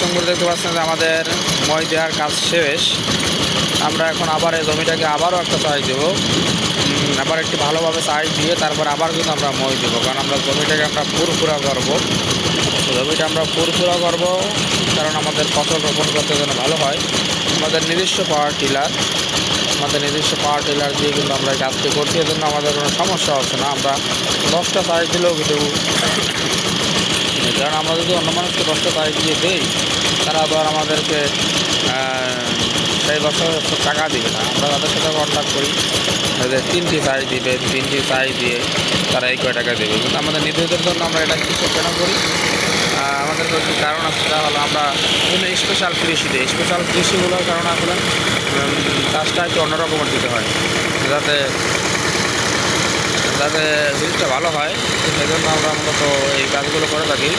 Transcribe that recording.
বন্ধু দেখতে পাচ্ছেন যে আমাদের মই দেওয়ার কাজ শেষ। আমরা এখন আবার এই জমিটাকে আবারও একটা চাষ দেবো। আবার একটি ভালোভাবে চাষ দিয়ে তারপর আবার কিন্তু আমরা মই দেবো। কারণ আমরা জমিটাকে আমরা পুরপুরা করব। জমিটা আমরা পুরপুরা করব কারণ আমাদের ফসল রোপণ করতে যেন ভালো হয়। আমাদের নিজস্ব পাওয়ার টিলার। আমাদের নিজস্ব পাওয়ার টিলার দিয়ে কিন্তু আমরা কাজটি করছি। এজন্য আমাদের কোনো সমস্যা হচ্ছে না। আমরা দশটা সাইজ দিলেও কিন্তু কারণ আমরা যদি অন্য মানুষকে কষ্ট তারিখ দিয়ে দেই, তারা আবার আমাদেরকে সেই বছর টাকা দিবে না। আমরা তাদের সাথে কন্ট্যাক্ট করি। যে তিনটি সাইজ দিবে, তিনটি সাইজ দিয়ে তারা এই কয় টাকা দেবে। কিন্তু আমাদের নিজেদের জন্য আমরা এটা কিছু কেন করি? আমাদের একটি কারণ আছে, সেটা হলো আমরা বিভিন্ন স্পেশাল কৃষি দিই স্পেশাল কৃষিগুলোর কারণ আসলে চাষটা একটু অন্যরকমের দিতে হয়। যাতে যাতে জিনিসটা ভালো হয়। সেজন্য আমরা মূলত এই কাজগুলো করে থাকি।